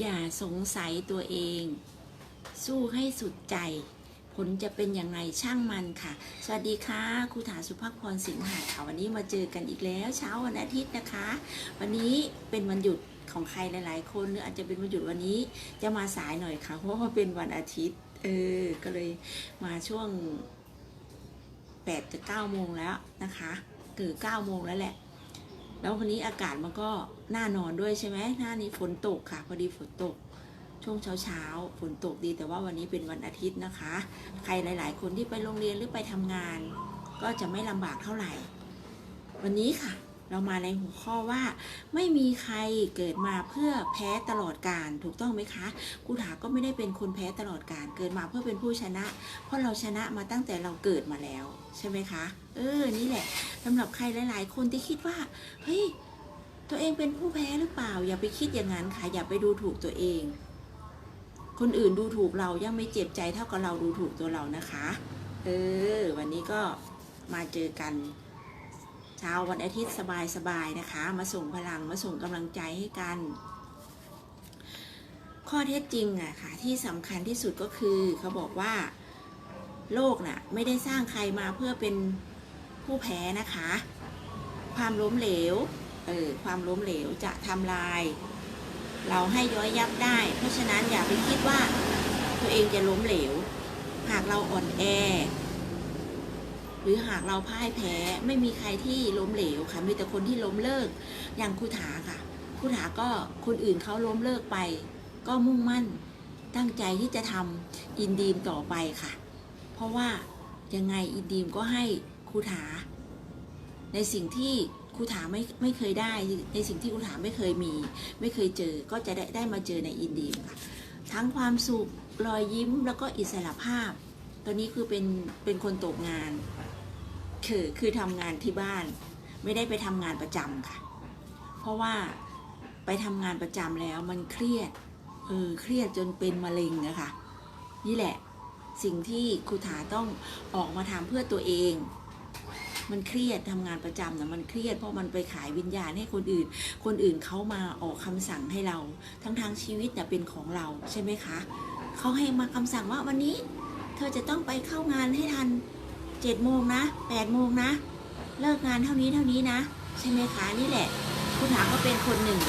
อย่าสงสัยตัวเอง สู้ให้สุดใจ ผลจะเป็นอย่างไรช่างมันค่ะ สวัสดีค่ะครูถาสุภาพพรสิงหาค่ะวันนี้มาเจอกันอีกแล้ว เช้าวันอาทิตย์นะคะ วันนี้เป็นวันหยุดของใครหลาย ๆ คนหรืออาจจะเป็นวันหยุดวันนี้จะมาสายหน่อยค่ะ เพราะว่าเป็นวันอาทิตย์ เออ ก็เลยมาช่วง8จะ9โมงแล้วนะคะเกือ9โมงแล้วแหละ แล้ววันนี้อากาศมันก็น่านอนด้วยใช่ไหมหน้านี้ฝนตกค่ะ พอดีฝนตก ช่วงเช้าเช้าๆฝนตกดีแต่ว่าวันนี้เป็นวันอาทิตย์นะคะ ใครหลาย ๆ คนที่ไปโรงเรียนหรือไปทำงาน ก็จะไม่ลำบากเท่าไหร่ วันนี้ค่ะ เรามาในหัวข้อว่า ไม่มีใครเกิดมาเพื่อแพ้ตลอดการถูกต้องไหมคะกูถาก็ไม่ได้เป็นคนแพ้ตลอดการเกิดมาเพื่อเป็นผู้ชนะ เพราะเราชนะมาตั้งแต่เราเกิดมาแล้ว ใช่ไหมคะ เออนี่แหละสำหรับใครหลาย ๆ คนที่คิดว่าเฮ้ยตัวเองเป็นผู้แพ้หรือเปล่า อย่าไปคิดอย่างนั้นค่ะอย่าไปดูถูกตัวเอง คนอื่นดูถูกเรายังไม่เจ็บใจเท่ากับเราดูถูกตัวเรานะคะ เออ วันนี้ก็มาเจอกัน เช้าวันอาทิตย์สบายๆนะคะ มาส่งพลังมาส่งกำลังใจให้กัน ข้อเท็จจริงอะค่ะที่สำคัญที่สุดก็คือเขาบอกว่าโลกน่ะไม่ได้สร้างใครมาเพื่อเป็นผู้แพ้นะคะ ความล้มเหลวเออความล้มเหลวจะทำลาย เราให้ย้อยยับได้ เพราะฉะนั้นอย่าไปคิดว่าตัวเองจะล้มเหลว หากเราอ่อนแอ รือหากเราพ่ายแพ้ไม่มีใครที่ล้มเหลวค่ะมีแต่คนที่ล้มเลิกอย่างครูถาค่ะครูถาก็คนอื่นเขาล้มเลิกไป ก็มุ่งมั่นตั้งใจที่จะทำอินดีมต่อไปค่ะ เพราะว่ายังไงอินดีมก็ให้ครูถา ในสิ่งที่ครูถาไม่ไม่เคยได้ในสิ่งที่ครูถาไม่เคยมี ไม่เคยเจอก็จะได้ได้มาเจอในอินดีมค่ะทั้งความสุขรอยยิ้มแล้วก็อิสระภาพ ตอนนี้คือเป็นเป็นคนตกงาน คือคือทำงานที่บ้าน ไม่ได้ไปทำงานประจำค่ะ เพราะว่าไปทำงานประจำแล้วมันเครียดเออเครียดจนเป็นมะเร็งนะคะนี่แหละสิ่งที่ครูถาต้องออกมาทำเพื่อตัวเอง มันเครียดทำงานประจำนะมันเครียดเพราะมันไปขายวิญญาณให้คนอื่น คนอื่นเขามาออกคำสั่งให้เรา ทั้งทางชีวิตเนี่ยเป็นของเราใช่ไหมคะเขาให้มาคำสั่งว่าวันนี้ เธอจะต้องไปเข้างานให้ทัน เจ็ดโมงนะแปดโมงนะ เลิกงานเท่านี้เท่านี้นะ ใช่ไหมคะนี่แหละ คุณหาก็เป็นคนหนึ่ง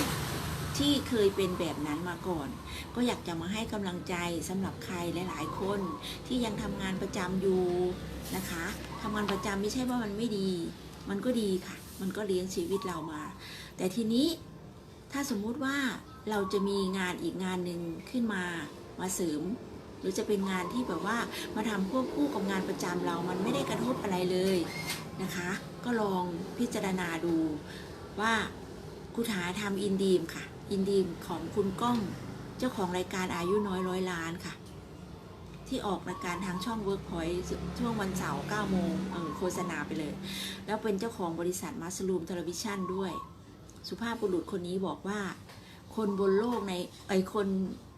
ที่เคยเป็นแบบนั้นมาก่อน ก็อยากจะมาให้กำลังใจสำหรับใครหลาย ๆ คนที่ยังทำงานประจำอยู่นะคะทำงานประจำไม่ใช่ว่ามันไม่ดี มันก็ดีค่ะ มันก็เลี้ยงชีวิตเรามา แต่ทีนี้ถ้าสมมุติว่าเราจะมีงานอีกงานหนึ่งขึ้นมามาเสริม หรือจะเป็นงานที่แบบว่ามาทำควบคู่กับงานประจำเรา มันไม่ได้กระทบอะไรเลยนะคะ ก็ลองพิจารณาดูว่าคุณหาทำอินดีมค่ะ อินดีมของคุณก้องเจ้าของรายการอายุน้อยร้อยล้านค่ะ ที่ออกรายการทางช่อง Workpoint ช่วงวันเสาร์9โมงเออโฆษณาไปเลย แล้วเป็นเจ้าของบริษัทมาสลูมเทเลวิชันด้วย สุภาพบุรุษคนนี้บอกว่า คนบนโลกในไอคน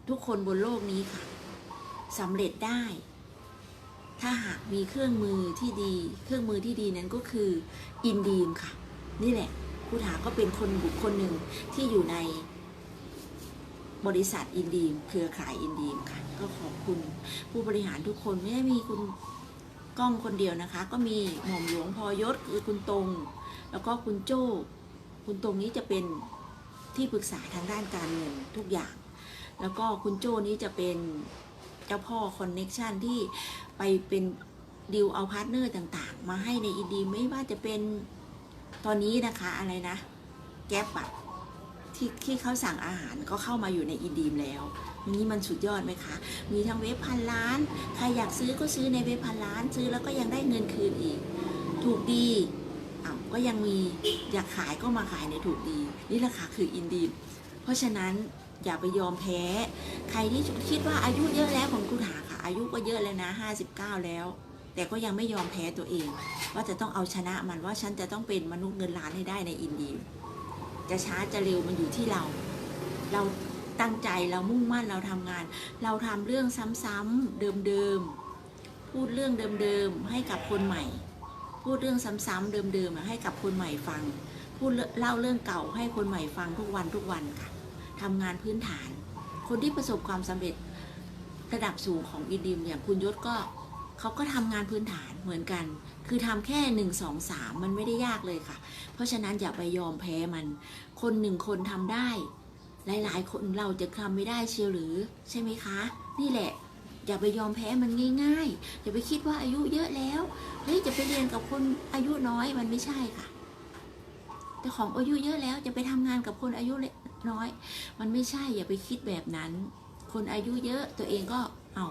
ทุกคนบนโลกนี้ค่ะ สำเร็จได้ ถ้าหากมีเครื่องมือที่ดี เครื่องมือที่ดีนั้นก็คืออินดีมค่ะ นี่แหละผู้ถาก็เป็นคนบุคคลหนึ่งที่อยู่ในบริษัทอินดีมเครือข่ายอินดีมค่ะ ก็ขอบคุณผู้บริหารทุกคนไม่ได้มีคุณก้องคนเดียวนะคะ ก็มีหม่อมหลวงพอยศคือคุณตรง แล้วก็คุณโจ้ คุณตรงนี้จะเป็นที่ปรึกษาทางด้านการเงินทุกอย่าง แล้วก็คุณโจ้นี้จะเป็น จ้าพ่อคอนเน็กชันที่ไปเป็นดีลเอาพาร์ทเนอร์ต่างๆ มาให้ในอินดีไม่ว่าจะเป็นตอนนี้นะคะอะไรนะ แก๊ปอะที่ที่เขาสั่งอาหารก็เข้ามาอยู่ในอินดีมแล้วอย่างนี้มันสุดยอดไหมคะ มีทั้งเว็บพันล้าน ใครอยากซื้อก็ซื้อในเว็บพันล้าน ซื้อแล้วก็ยังได้เงินคืนอีก ถูกดีอ้าวก็ยังมีอยากขายก็มาขายในถูกดี นี่แหละค่ะคืออินดีมเพราะฉะนั้น อย่าไปยอมแพ้ ใครที่คิดว่าอายุเยอะแล้วของคุณหาค่ะ อายุก็เยอะแล้วนะ 59 แล้ว แต่ก็ยังไม่ยอมแพ้ตัวเอง ว่าจะต้องเอาชนะมันว่าฉันจะต้องเป็นมนุษย์เงินล้านให้ได้ในอินเดีมจะช้าจะเร็วมันอยู่ที่เรา เราตั้งใจเรามุ่งมั่นเราทำงาน เราทำเรื่องซ้ำๆเดิมๆพูดเรื่องเดิมๆให้กับคนใหม่ พูดเรื่องซ้ำๆเดิมๆให้กับคนใหม่ฟัง พูดเล่าเรื่องเก่าให้คนใหม่ฟังทุกวันทุกวันค่ะ ทำงานพื้นฐาน คนที่ประสบความสำเร็จระดับสูงของอินดีมอย่างคุณยศก็เขาก็ทำงานพื้นฐานเหมือนกัน คือทำแค่หนึ่งสองสามมันไม่ได้ยากเลยค่ะ เพราะฉะนั้นอย่าไปยอมแพ้มัน คนหนึ่งคนทำได้ หลาย ๆ คนเราจะทำไม่ได้เชียวหรือ ใช่ไหมคะ นี่แหละอย่าไปยอมแพ้มันง่ายๆ อย่าไปคิดว่าอายุเยอะแล้ว เฮ้ย จะไปเรียนกับคนอายุน้อยมันไม่ใช่ค่ะ แต่ของอายุเยอะแล้วจะไปทำงานกับคนอายุเล็ก น้อย มันไม่ใช่อย่าไปคิดแบบนั้น คนอายุเยอะตัวเองก็เอา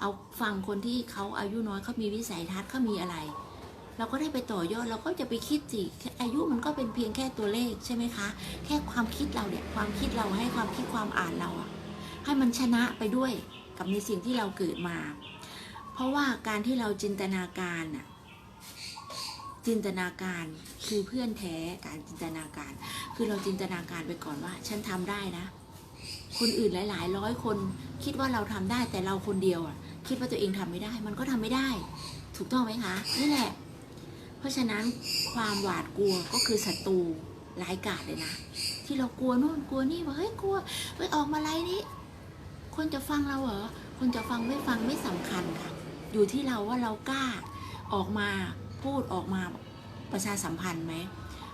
เอาฟังคนที่เขาอายุน้อยเขามีวิสัยทัศน์เขามีอะไร เราก็ได้ไปต่อยอดเราก็จะไปคิดสิอายุมันก็เป็นเพียงแค่ตัวเลขใช่ไหมคะ แค่ความคิดเราเนี่ยความคิดเราให้ความคิดความอ่านเราอะให้มันชนะไปด้วยกับในสิ่งที่เราเกิดมา เพราะว่าการที่เราจินตนาการอะ จินตนาการคือเพื่อนแท้การจินตนาการ คือเราจินตนาการไปก่อนว่า ฉันทำได้นะ คนอื่นหลาย ๆ ร้อยคน คิดว่าเราทำได้แต่เราคนเดียวอะ คิดว่าตัวเองทำไม่ได้ มันก็ทำไม่ได้ ถูกต้องไหมคะนี่แหละ เพราะฉะนั้นความหวาดกลัวก็คือศัตรูร้ายกาจเลยนะ ที่เรากลัวโน่นกลัวนี่ว่าเฮ้ยกลัวเฮ้ยออกมาไล่นี้คนจะฟังเราเหรอคนจะฟังไม่ฟังไม่สำคัญค่ะ อยู่ที่เราว่าเรากล้าออกมา พูดออกมาประชาสัมพันธ์ไหม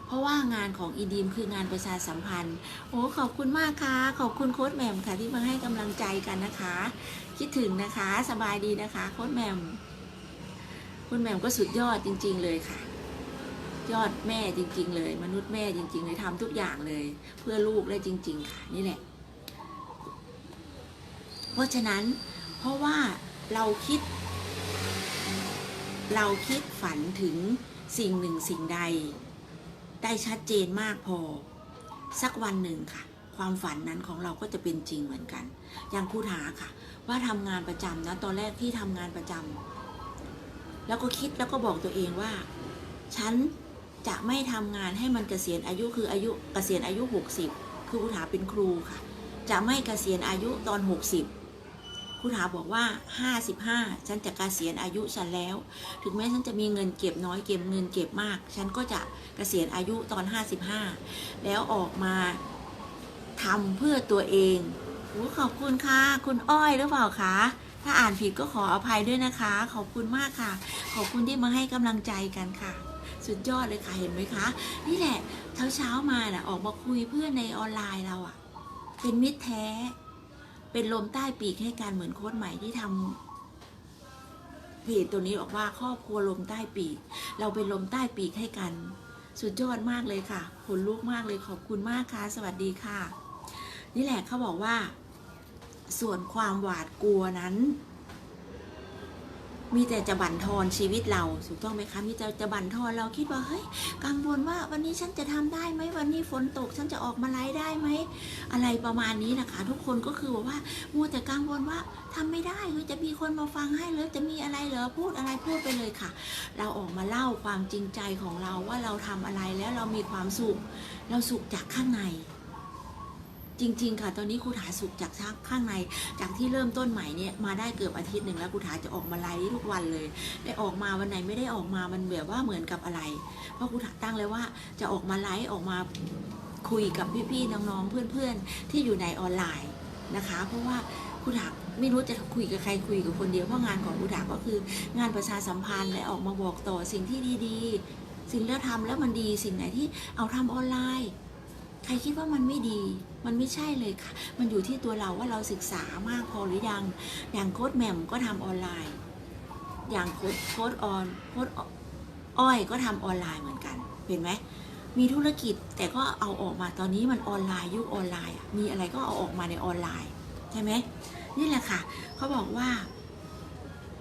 เพราะว่างานของอีดีมคืองานประชาสัมพันธ์ โอ้ขอบคุณมากค่ะ ขอบคุณโค้ดแหม่มค่ะที่มาให้กำลังใจกันนะคะ คิดถึงนะคะสบายดีนะคะโค้ดแหม่มคุณแหม่มก็สุดยอดจริง ๆ เลยค่ะ ยอดแม่จริง ๆ เลย มนุษย์แม่จริง ๆ เลยทำทุกอย่างเลย เพื่อลูกได้จริง ๆ ค่ะนี่แหละ เพราะฉะนั้นเพราะว่าเราคิด เราคิดฝันถึงสิ่งหนึ่งสิ่งใด ได้ชัดเจนมากพอ สักวันหนึ่งค่ะ ความฝันนั้นของเราก็จะเป็นจริงเหมือนกัน อย่างครูถาค่ะ ว่าทำงานประจำนะตอนแรกที่ทำงานประจำแล้วก็คิดแล้วก็บอกตัวเองว่า ฉันจะไม่ทำงานให้มันเกษียณอายุคืออายุเกษียณอายุ 60 คือครูถาเป็นครูค่ะ จะไม่เกษียณอายุตอน 60 ครูถาบอกว่า 55 ฉันจะเกษียณอายุฉันแล้ว ถึงแม้ฉันจะมีเงินเก็บน้อยเก็บเงินเก็บมาก ฉันก็จะเกษียณอายุตอน 55 แล้วออกมาทำเพื่อตัวเองโอ้ขอบคุณค่ะ คุณอ้อยหรือเปล่าคะถ้าอ่านผิดก็ขออภัยด้วยนะคะ ขอบคุณมากค่ะ ขอบคุณที่มาให้กำลังใจกันค่ะ สุดยอดเลยค่ะเห็นไหมคะ นี่แหละเช้าเช้ามาน่ะออกมาคุยเพื่อนในออนไลน์เราอะเป็นมิตรแท้ เป็นลมใต้ปีกให้กันเหมือนโค้ดใหม่ที่ทำเพจตัวนี้บอกว่าครอบครัวลมใต้ปีก เราเป็นลมใต้ปีกให้กัน สุดยอดมากเลยค่ะขนลุกมากเลยขอบคุณมากค่ะ สวัสดีค่ะ นี่แหละเขาบอกว่า ส่วนความหวาดกลัวนั้น มีแต่จะบั่นทอนชีวิตเราถูกต้องไหมคะมีแต่จะบั่นทอนเราคิดว่าเฮ้ยกังวลว่าวันนี้ฉันจะทำได้ไหมวันนี้ฝนตกฉันจะออกมาไลฟ์ได้ไหมอะไรประมาณนี้นะคะ ทุกคนก็คือบอกว่ามัวแต่กังวลว่าทำไม่ได้หรือจะมีคนมาฟังให้หรือจะมีอะไรเหรอพูดอะไรพูดไปเลยค่ะ เราออกมาเล่าความจริงใจของเราว่าเราทำอะไรแล้วเรามีความสุขเราสุขจากข้างใน จริง ๆ ค่ะ ตอนนี้ครูถาสุขจากข้างใน จากที่เริ่มต้นใหม่เนี่ยมาได้เกือบอาทิตย์หนึ่งแล้วครูถาจะออกมาไลฟ์ทุกวันเลย ได้ออกมาวันไหนไม่ได้ออกมามันแบบว่าเหมือนกับอะไร เพราะครูถาตั้งเลยว่าจะออกมาไลฟ์ออกมาคุยกับพี่ๆน้องๆเพื่อนๆ ที่อยู่ในออนไลน์นะคะ เพราะว่าครูถาไม่รู้จะคุยกับใครคุยกับคนเดียวเพราะงานของครูถาก็คืองานประชาสัมพันธ์และออกมาบอกต่อสิ่งที่ดีๆ สิ่งที่เราทำแล้วมันดีสิ่งไหนที่เอาทำออนไลน์ ใครคิดว่ามันไม่ดี มันไม่ใช่เลยค่ะ มันอยู่ที่ตัวเราว่าเราศึกษามากพอหรือยัง อย่างโค้ดแหม่มก็ทำออนไลน์ อย่างโค้ดโค้ดออนโค้ดอ้อยก็ทำออนไลน์เหมือนกัน เห็นไหมมีธุรกิจแต่ก็เอาออกมาตอนนี้มันออนไลน์ยุคออนไลน์มีอะไรก็เอาออกมาในออนไลน์ใช่ไหมนี่แหละค่ะเขาบอกว่า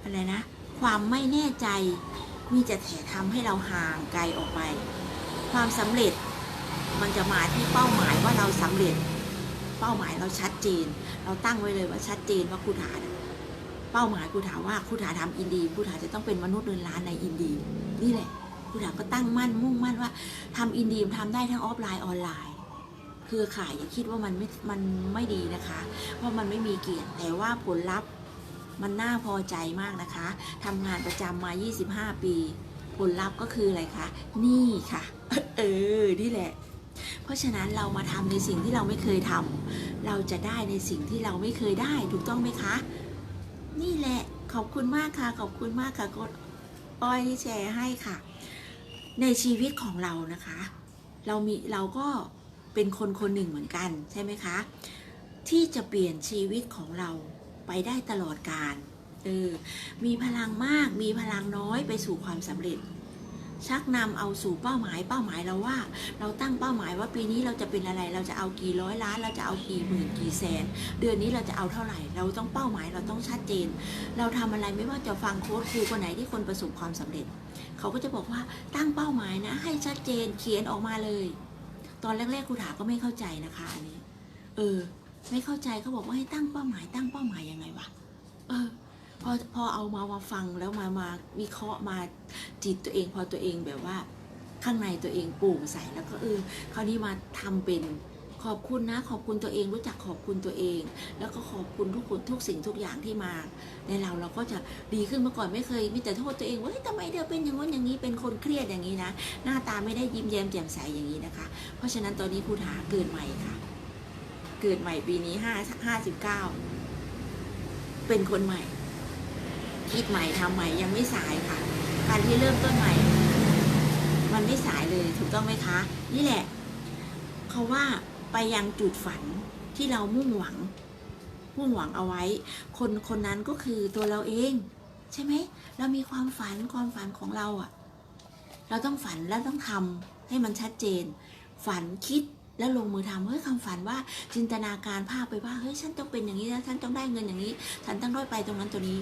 อะไรนะ ความไม่แน่ใจมีจะแต่ทำให้เราห่างไกลออกไป ความสำเร็จ มันจะมาที่เป้าหมายว่าเราสำเร็จ เป้าหมายเราชัดเจน เราตั้งไว้เลยว่าชัดเจนว่าครูถาเป้าหมายครูถาว่าครูถาทำอินดีครูถาจะต้องเป็นมนุษย์เงินล้านในอินดี นี่แหละครูถาก็ตั้งมั่นมุ่งมั่นว่าทำอินดีทำได้ทั้งออฟไลน์ออนไลน์เครือข่ายอย่าคิดว่ามันไม่ มันไม่ดีนะคะ เพราะมันไม่มีเกียรติแต่ว่าผลลัพธ์มันน่าพอใจมากนะคะทำงานประจำมา 25 ปี ผลลัพธ์ก็คืออะไรคะ นี่ค่ะ เออ นี่แหละ เพราะฉะนั้นเรามาทำในสิ่งที่เราไม่เคยทำเราจะได้ในสิ่งที่เราไม่เคยได้ถูกต้องไหมคะ นี่แหละขอบคุณมากค่ะ ขอบคุณมากค่ะกดอ้อยที่แชร์ให้ค่ะ ในชีวิตของเรานะคะ เรามีเราก็เป็นคนคนหนึ่งเหมือนกันใช่ไหมคะ ที่จะเปลี่ยนชีวิตของเราไปได้ตลอดกาลเออมีพลังมากมีพลังน้อยไปสู่ความสำเร็จ ชักนำเอาสู่เป้าหมาย เป้าหมายเราว่า เราตั้งเป้าหมายว่าปีนี้เราจะเป็นอะไร เราจะเอากี่ร้อยล้าน เราจะเอากี่หมื่นกี่แสน เดือนนี้เราจะเอาเท่าไหร่ เราต้องเป้าหมายเราต้องชัดเจน เราทำอะไรไม่ว่าจะฟังโค้ชครูคนไหนที่คนประสบความสำเร็จ เขาก็จะบอกว่าตั้งเป้าหมายนะ ให้ชัดเจนเขียนออกมาเลย ตอนแรกๆครูถาก็ไม่เข้าใจนะคะอันนี้ เออ ไม่เข้าใจเขาบอกว่าให้ตั้งเป้าหมาย ตั้งเป้าหมายยังไงวะเออ พอพอเอามามาฟังแล้วมามาวิเคราะห์มาจิตตัวเอง พอตัวเองแบบว่าข้างในตัวเองปลูกใส่แล้วก็เออคราวนี้มาทำเป็นขอบคุณนะ ขอบคุณตัวเองรู้จักขอบคุณตัวเอง แล้วก็ขอบคุณทุกคนทุกสิ่งทุกอย่างที่มาในเราเราก็จะดีขึ้นเมื่อก่อนไม่เคย มีแต่โทษตัวเองว่าทำไมเธอเป็นอย่างนั้นอย่างนี้เป็นคนเครียดอย่างนี้นะหน้าตาไม่ได้ยิ้มแย้มแจ่มใสอย่างนี้นะคะ เพราะฉะนั้นตอนนี้ครูถาเกิดใหม่ค่ะ เกิดใหม่ปีนี้ห้าห้าสิบเก้าเป็นคนใหม่ คิดใหม่ทำใหม่ยังไม่สายค่ะการที่เริ่มต้นใหม่ มันไม่สายเลยถูกต้องไหมคะ นี่แหละเขาว่าไปยังจุดฝันที่เรามุ่งหวังมุ่งหวังเอาไว้ คนคนนั้นก็คือตัวเราเอง ใช่ไหมเรามีความฝันความฝันของเราอะเราต้องฝันแล้วต้องทำให้มันชัดเจน ฝันคิดแล้วลงมือทำเฮ้ยคำฝันว่าจินตนาการภาพไปว่าเฮ้ยฉันต้องเป็นอย่างนี้นะฉันต้องได้เงินอย่างนี้ ฉันต้องได้ไปตรงนั้นตัวนี้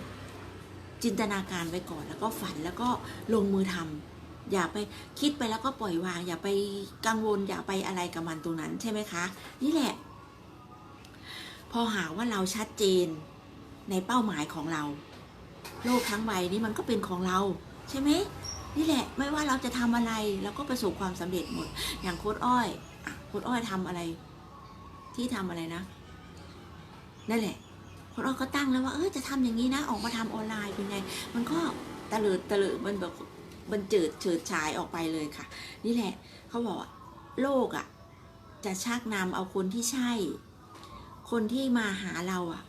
จินตนาการไว้ก่อนแล้วก็ฝันแล้วก็ลงมือทำอย่าไปคิดไปแล้วก็ปล่อยวาง อย่าไปกังวล อย่าไปอะไรกับมันตรงนั้นใช่ไหมคะ นี่แหละ พอหาว่าเราชัดเจนในเป้าหมายของเรา โลกทั้งใบนี้มันก็เป็นของเรา ใช่ไหมนี่แหละ ไม่ว่าเราจะทำอะไรเราก็ประสบความสำเร็จหมด อย่างโค้ดอ้อยโค้ดอ้อยทำอะไร ที่ทำอะไรนะนั่นแหละ เราก็ตั้งแล้วว่าเออจะทำอย่างนี้นะ ออกมาทำออนไลน์เป็นไง มันก็ตะเลิดตะเลิดมันแบบมันเจิดเฉิดฉายออกไปเลยค่ะ นี่แหละเขาบอกว่าโลกอะ่ะ จะชักนำเอาคนที่ใช่ คนที่มาหาเราอะ่ะ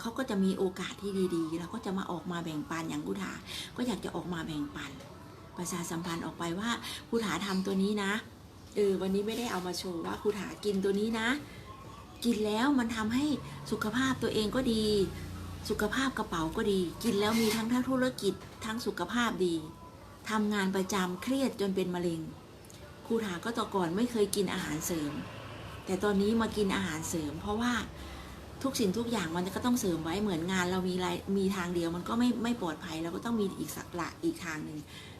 เขาก็จะมีโอกาสที่ดีๆ แล้วก็จะมาออกมาแบ่งปันอย่างกุถาก็อยากจะออกมาแบ่งปัน ประชาสัมพันธ์ออกไปว่ากุถาทำตัวนี้นะเออวันนี้ไม่ได้เอามาโชว์ว่ากุถากินตัวนี้นะ กินแล้วมันทำให้สุขภาพตัวเองก็ดี สุขภาพกระเป๋าก็ดี กินแล้วมีทั้งทั้งธุรกิจทั้งสุขภาพดีทำงานประจำเครียดจนเป็นมะเร็งครูถาก็ต่อก่อนไม่เคยกินอาหารเสริม แต่ตอนนี้มากินอาหารเสริม เพราะว่าทุกสิ่งทุกอย่างมันก็ต้องเสริมไว้เหมือนงานเรามีรายมีทางเดียวมันก็ไม่ไม่ปลอดภัยเราก็ต้องมีอีกสักละอีกทางหนึ่ง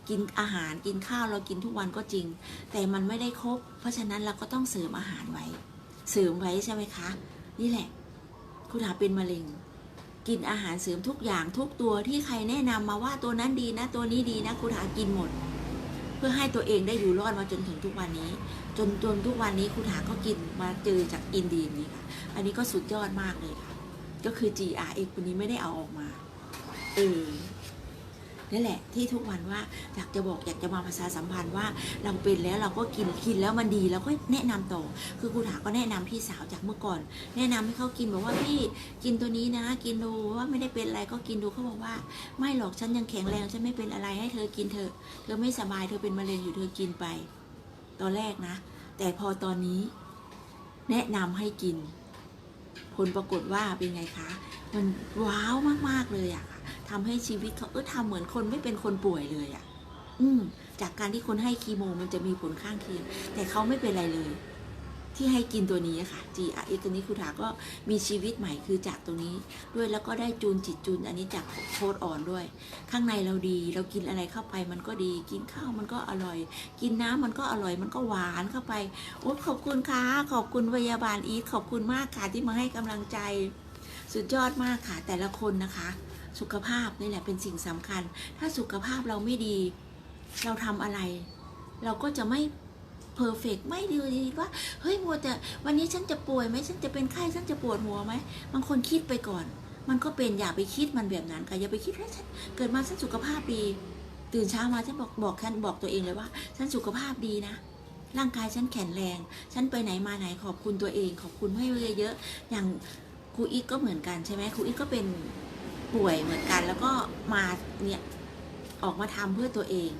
กินอาหารกินข้าวเรากินทุกวันก็จริง แต่มันไม่ได้ครบ เพราะฉะนั้นเราก็ต้องเสริมอาหารไว้ เสริมไว้ใช่ไหมคะ นี่แหละ คุณหาเป็นมะเร็ง กินอาหารเสริมทุกอย่างทุกตัวที่ใครแนะนำมาว่าตัวนั้นดีนะ ตัวนี้ดีนะ คุณหากินหมด เพื่อให้ตัวเองได้อยู่รอดมาจนถึงทุกวันนี้ จนจนทุกวันนี้คุณหาก็กินมาเจอจากอินเดียนี่ค่ะ อันนี้ก็สุดยอดมากเลยค่ะ ก็คือ GRX คนนี้ไม่ได้เอาออกมา เออ นั่นแหละที่ทุกวันว่าอยากจะบอกอยากจะมาประชาสัมพันธ์ว่าเราเป็นแล้วเราก็กินกินแล้วมันดีเราก็แนะนำต่อ คือครูถาก็แนะนำพี่สาวจากเมื่อก่อน แนะนำให้เขากินบอกว่าพี่กินตัวนี้นะ กินดูว่าไม่ได้เป็นอะไรก็กินดูเขาบอกว่า ไม่หรอกฉันยังแข็งแรงฉันไม่เป็นอะไรให้เธอกินเถอเธอไม่สบายเธอเป็นมะเร็งอยู่เธอกินไป ตอนแรกนะ แต่พอตอนนี้ แนะนำให้กิน ผลปรากฏว่าเป็นไงคะ มันว้าวมากๆเลยอะค่ะ ทำให้ชีวิตเขาเออทำเหมือนคนไม่เป็นคนป่วยเลยอะอืม จากการที่คนให้คีโมมันจะมีผลข้างเคียง แต่เขาไม่เป็นไรเลย ที่ให้กินตัวนี้อะค่ะ GRX ตัวนี้ครูถาก็มีชีวิตใหม่คือจากตรงนี้ ด้วยแล้วก็ได้จูนจิตจูนอันนี้จากโค้ดอ่อนด้วย ข้างในเราดี เรากินอะไรเข้าไปมันก็ดี กินข้าวมันก็อร่อย กินน้ำมันก็อร่อย มันก็หวานเข้าไป โอ้ขอบคุณค่ะ ขอบคุณพยาบาลอีทขอบคุณมากค่ะที่มาให้กำลังใจ สุดยอดมากค่ะ แต่ละคนนะคะ สุขภาพนี่แหละเป็นสิ่งสำคัญ ถ้าสุขภาพเราไม่ดี เราทำอะไร เราก็จะไม่เพอร์เฟกไม่ดีดีว่าเฮ้ยมัวแต่วันนี้ฉันจะป่วยไหมฉันจะเป็นไข้ฉันจะปวดหัวไหมบางคนคิดไปก่อน มันก็เป็นอย่าไปคิดมันแบบนั้นค่ะอย่าไปคิดว่าฉันเกิดมาฉันสุขภาพดี ตื่นเช้ามาฉันบอกบอกแค่บอกตัวเองเลยว่า ฉันสุขภาพดีนะร่างกายฉันแข็งแรง ฉันไปไหนมาไหนขอบคุณตัวเอง ขอบคุณให้เยอะๆอย่างครูอีกก็เหมือนกันใช่ไหมครูอีกก็เป็น ป่วยเหมือนกัน แล้วก็มาเนี่ยออกมาทำเพื่อตัวเอง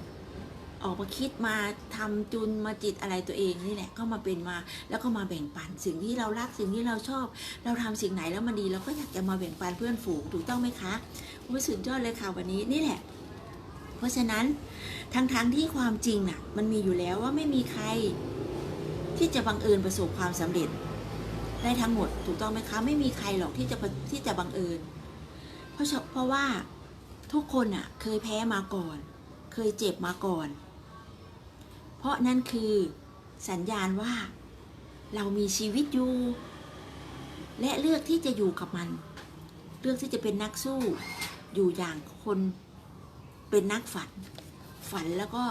ออกมาคิดมาทำจุนมาจิตอะไรตัวเองนี่แหละก็มาเป็นมาแล้วก็มาแบ่งปันสิ่งที่เรารักสิ่งที่เราชอบ เราทำสิ่งไหนแล้วมันดีเราก็อยากจะมาแบ่งปันเพื่อนฝูงถูกต้องไหมคะโอ้ยสุดยอดเลยค่ะวันนี้นี่แหละ เพราะฉะนั้นทั้งๆทที่ความจริงน่ะ มันมีอยู่แล้วว่าไม่มีใคร ที่จะบังเอิญประสบความสำเร็จ ได้ทั้งหมดถูกต้องไหมคะ ไม่มีใครหรอกที่จะที่จะบังเอิญ ราะเพราะว่าทุกคนอะเคยแพ้มาก่อน เคยเจ็บมาก่อน เพราะนั่นคือสัญญาณว่า เรามีชีวิตอยู่ และเลือกที่จะอยู่กับมัน เลือกที่จะเป็นนักสู้ อยู่อย่างคนเป็นนักฝัน ฝันแล้วก็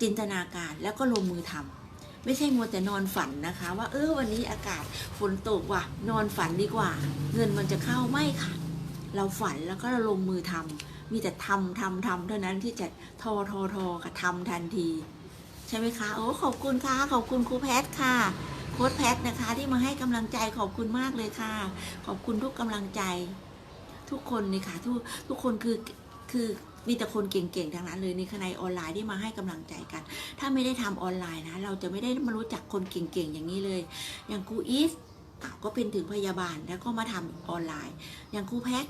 จินตนาการแล้วก็ลงมือทำไม่ใช่มัวแต่นอนฝันนะคะ ว่าเออวันนี้อากาศฝนตกว่ะ นอนฝันดีกว่า เงินมันจะเข้าไม่ค่ะ เราฝันแล้วก็เราลงมือทำมีแต่ทำทำทำเท่านั้นที่จะทอทอทอค่ะทำทันที ใช่ไหมคะ โอ้ขอบคุณค่ะ ขอบคุณครูแพทค่ะโค้ดแพทนะคะ ที่มาให้กำลังใจขอบคุณมากเลยค่ะ ขอบคุณทุกกำลังใจ ทุกคนเลยค่ะ ทุกทุกคนคือคือมีแต่คนเก่งๆทั้งนั้นเลยในคณะออนไลน์ที่มาให้กำลังใจกัน ถ้าไม่ได้ทำออนไลน์นะ เราจะไม่ได้มารู้จักคนเก่งๆอย่างนี้เลย อย่างครูอีฟอ้าว ก็เป็นถึงพยาบาลแล้วก็มาทำออนไลน์ อย่างครูแพท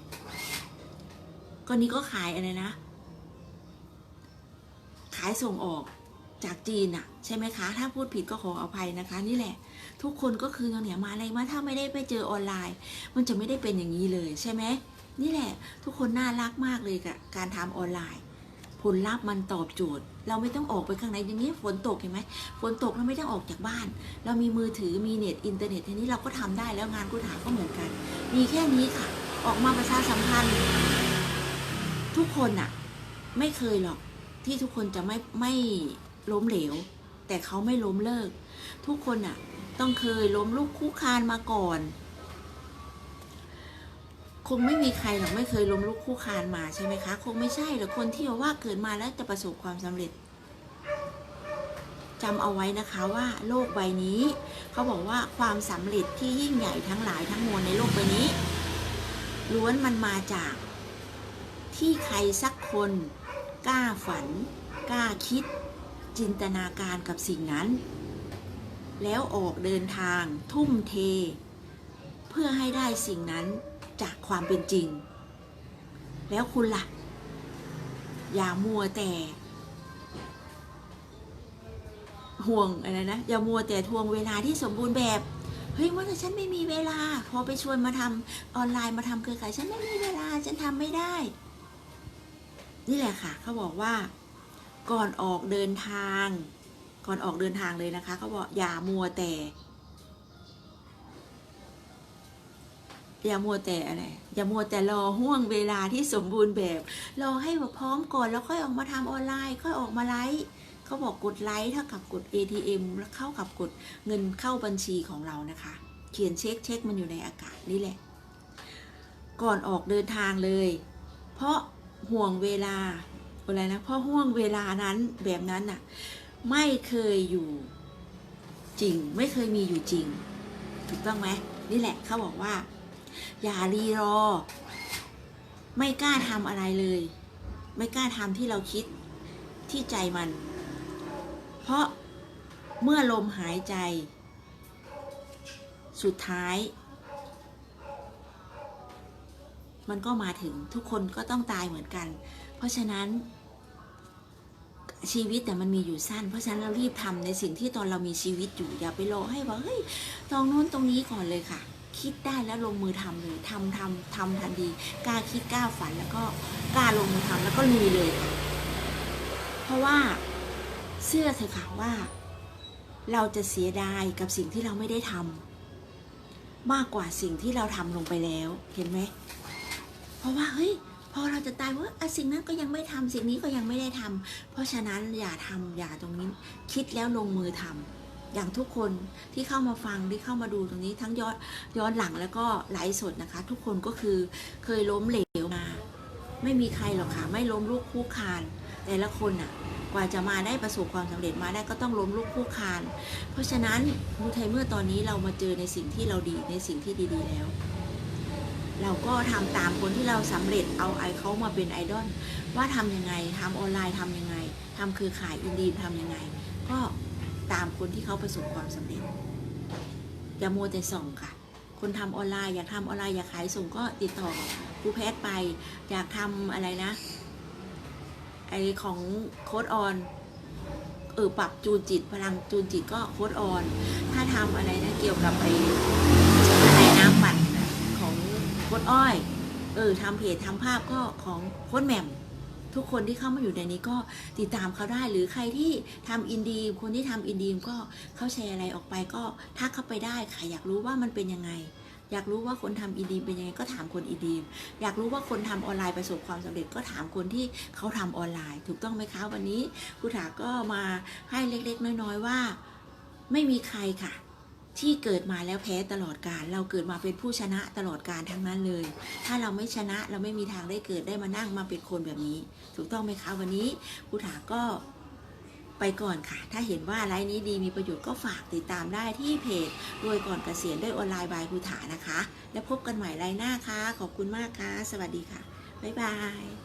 ก็นี้ก็ขายอะไรนะ ขายส่งออกจากจีนอะใช่ไหมคะ ถ้าพูดผิดก็ขออภัยนะคะ นี่แหละ ทุกคนก็คือเนี่ยมาอะไรมาถ้าไม่ได้ไปเจอออนไลน์ มันจะไม่ได้เป็นอย่างนี้เลยใช่ไหมนี่แหละ ทุกคนน่ารักมากเลยกับการทำออนไลน์ ผลลัพธ์มันตอบโจทย์ เราไม่ต้องออกไปข้างในอย่างนี้ฝนตกเห็นไหมฝนตกเราไม่ต้องออกจากบ้าน เรามีมือถือมีเน็ตอินเทอร์เน็ตทีนี้เราก็ทำได้แล้วงานกุถาก็เหมือนกัน มีแค่นี้ค่ะ ออกมาประชาสัมพันธ์ทุกคนอะไม่เคยหรอกที่ทุกคนจะไม่ไม่ล้มเหลว แต่เขาไม่ล้มเลิก ทุกคนอะต้องเคยล้มลุกคุกคานมาก่อน คงไม่มีใครหรอกไม่เคยล้มลุกคลุกคานมาใช่ไหมคะ คงไม่ใช่หรอกคนที่ว่าเกิดมาแล้วจะประสบความสำเร็จจำเอาไว้นะคะว่าโลกใบนี้ เขาบอกว่าความสำเร็จที่ยิ่งใหญ่ทั้งหลายทั้งมวลในโลกใบนี้ล้วนมันมาจาก ที่ใครสักคนกล้าฝัน กล้าคิด จินตนาการกับสิ่งนั้น แล้วออกเดินทางทุ่มเท เพื่อให้ได้สิ่งนั้น จากความเป็นจริง แล้วคุณล่ะ อย่ามัวแต่ ห่วงอะไรนะ อย่ามัวแต่ทวงเวลาที่สมบูรณ์แบบ เฮ้ยว่าแต่ฉันไม่มีเวลา พอไปชวนมาทำออนไลน์มาทำเครือข่ายฉันไม่มีเวลาฉันทำไม่ได้ นี่แหละค่ะ เขาบอกว่า ก่อนออกเดินทาง ก่อนออกเดินทางเลยนะคะ เขาบอกอย่ามัวแต่ อย่ามัวแต่อะไรอย่ามัวแต่รอห่วงเวลาที่สมบูรณ์แบบรอให้แบบพร้อมก่อนแล้วค่อยออกมาทำออนไลน์ ค่อยออกมาไลฟ์เขาบอกกดไลค์เท่ากับกด ATM แล้วเข้ากับกดเงินเข้าบัญชีของเรานะคะ เขียนเช็คเช็คมันอยู่ในอากาศนี่แหละ ก่อนออกเดินทางเลย เพราะห่วงเวลาอะไรนะเพราะห่วงเวลานั้นแบบนั้นน่ะ ไม่เคยอยู่จริง ไม่เคยมีอยู่จริง ถูกต้องไหมนี่แหละเขาบอกว่า อย่ารีรอ ไม่กล้าทำอะไรเลย ไม่กล้าทำที่เราคิดที่ใจมัน เพราะเมื่อลมหายใจ สุดท้าย มันก็มาถึงทุกคนก็ต้องตายเหมือนกัน เพราะฉะนั้นชีวิตแต่มันมีอยู่สั้น เพราะฉะนั้นเรารีบทำในสิ่งที่ตอนเรามีชีวิตอยู่อย่าไปรอให้ว่าเฮ้ยตรงโน้นตรงนี้ก่อนเลยค่ะ คิดได้แล้วลงมือทำเลยทำทำทำทันทีกล้าคิดกล้าฝันแล้วก็กล้าลงมือทำแล้วก็ลุยเลยค่ะเพราะว่าเชื่อเถอะค่ะว่า เราจะเสียดายกับสิ่งที่เราไม่ได้ทำมากกว่าสิ่งที่เราทำลงไปแล้วเห็นไหมเพราะว่าเฮ้ยพอเราจะตายว่าสิ่งนั้นก็ยังไม่ทำสิ่งนี้ก็ยังไม่ได้ทำเพราะฉะนั้นอย่าทำอย่าตรงนี้ คิดแล้วลงมือทำ อย่างทุกคนที่เข้ามาฟังที่เข้ามาดูตรงนี้ทั้งย้อนย้อนหลังแล้วก็ไลฟ์สดนะคะ ทุกคนก็คือเคยล้มเหลวมา ไม่มีใครหรอกค่ะ ไม่ล้มลุกคลุกคาน แต่ละคนอะกว่าจะมาได้ประสบความสำเร็จมาได้ก็ต้องล้มลุกคลุกคาน เพราะฉะนั้นมูไทเมื่อตอนนี้เรามาเจอในสิ่งที่เราดีในสิ่งที่ดีๆแล้ว เราก็ทำตามคนที่เราสำเร็จเอาไอเขามาเป็นไอดอลว่าทำยังไงทำออนไลน์ทำยังไงทำเครือขายอินดีมทำยังไง ก็ ตามคนที่เขาประสบความสำเร็จอย่ามัวแต่ส่องค่ะ คนทำออนไลน์อยากทำออนไลน์อยากขายส่งก็ติดต่อครูแพทย์ไป อยากทำอะไรนะไอของโค้ดออนเออปรับจูนจิตพลังจูนจิตก็โค้ดออน ถ้าทำอะไรนะเกี่ยวกับไออะไรน้ำปั่นของโค้ดอ้อย เออทำเพจทำภาพก็ของโค้ดแหม่ม ทุกคนที่เข้ามาอยู่ในนี้ก็ติดตามเขาได้ หรือใครที่ทำอินดีมคนที่ทำอินดีมก็เขาแชร์อะไรออกไปก็ทักเข้าไปได้ค่ะอยากรู้ว่ามันเป็นยังไง อยากรู้ว่าคนทำอินดีมเป็นยังไงก็ถามคนอินดีมอยากรู้ว่าคนทำออนไลน์ประสบความสำเร็จก็ถามคนที่เขาทำออนไลน์ ถูกต้องไหมคะวันนี้ครูถาก็มาให้เล็กๆ น้อยๆว่า ไม่มีใครค่ะ ที่เกิดมาแล้วแพ้ตลอดการ เราเกิดมาเป็นผู้ชนะตลอดการทั้งนั้นเลย ถ้าเราไม่ชนะเราไม่มีทางได้เกิดได้มานั่งมาเป็นคนแบบนี้ ถูกต้องไหมคะวันนี้ครูถาก็ไปก่อนค่ะ ถ้าเห็นว่าไลฟ์นี้ดีมีประโยชน์ก็ฝากติดตามได้ที่เพจรวยก่อนเกษียณด้วยออนไลน์บายครูถานะคะ แล้วพบกันใหม่ไลฟ์หน้าค่ะ ขอบคุณมากค่ะ สวัสดีค่ะ บ๊ายบาย